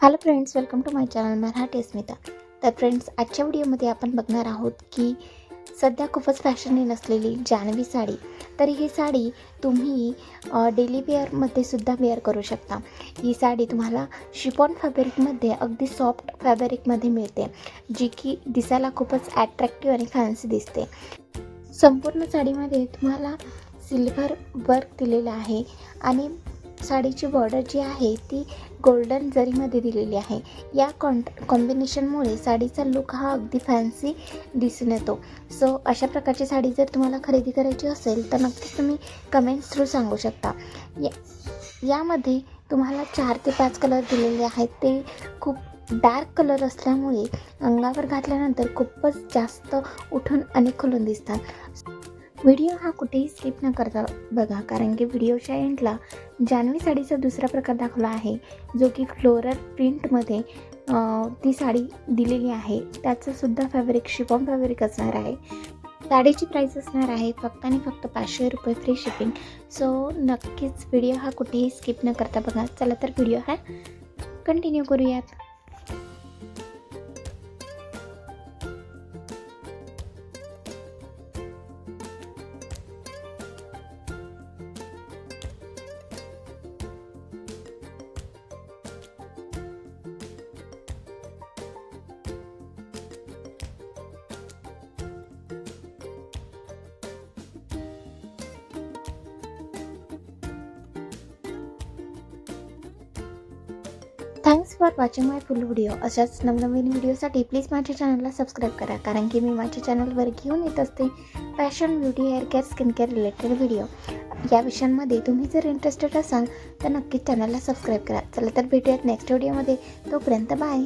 Hello friends welcome to my channel Marathi Asmita तर friends आजच्या व्हिडिओमध्ये आपण बघणार आहोत की सध्या खूपच फॅशनने नसलेली जानवी साडी. तर ही साडी तुम्ही डेली वेअरमध्ये सुद्धा वेअर करू शकता. ही साडी तुम्हाला शिपॉन फॅब्रिकमध्ये अगदी सॉफ्ट फॅब्रिकमध्ये मिळते जी की दिसायला खूपच ॲट्रॅक्टिव्ह आणि फॅन्सी दिसते. संपूर्ण साडीमध्ये तुम्हाला सिल्वर वर्क दिलेलं आहे आणि साडीची बॉर्डर जी आहे ती गोल्डन जरीमध्ये दिलेली आहे. या कॉन कॉम्बिनेशनमुळे साडीचा लुक हा अगदी फॅन्सी दिसून येतो. सो अशा प्रकारची साडी जर तुम्हाला खरेदी करायची असेल तर नक्कीच तुम्ही कमेंट्स थ्रू सांगू शकता. या यामध्ये तुम्हाला चार ते पाच कलर दिलेले आहेत. ते खूप डार्क कलर असल्यामुळे अंगावर घातल्यानंतर खूपच जास्त उठून आणि खुलून दिसतात. व्हिडिओ हा कुठेही स्किप न करता बघा कारण की व्हिडिओच्या एंडला जानवी साडीचा दुसरा प्रकार दाखवला आहे जो की फ्लोरल प्रिंटमध्ये ती साडी दिलेली आहे. त्याचंसुद्धा फॅब्रिक शिपॉन फॅब्रिक असणार आहे. साडीची प्राईस असणार आहे फक्त आणि फक्त पाचशे रुपये फ्री शिपिंग सो नक्कीच व्हिडिओ हा कुठेही स्किप न करता बघा. चला तर व्हिडिओ हा कंटिन्यू करूयात. Thanks for watching my full video अशाच नवनवीन व्हिडिओसाठी प्लीज माझ्या चॅनलला सबस्क्राईब करा. कारण की मी माझ्या चॅनलवर घेऊन येत असते fashion beauty hair care skin care related video या विषयांमध्ये तुम्ही जर इंटरेस्टेड असाल तर नक्कीच चॅनलला सबस्क्राईब करा. चला तर भेटूयात नेक्स्ट व्हिडिओमध्ये तोपर्यंत बाय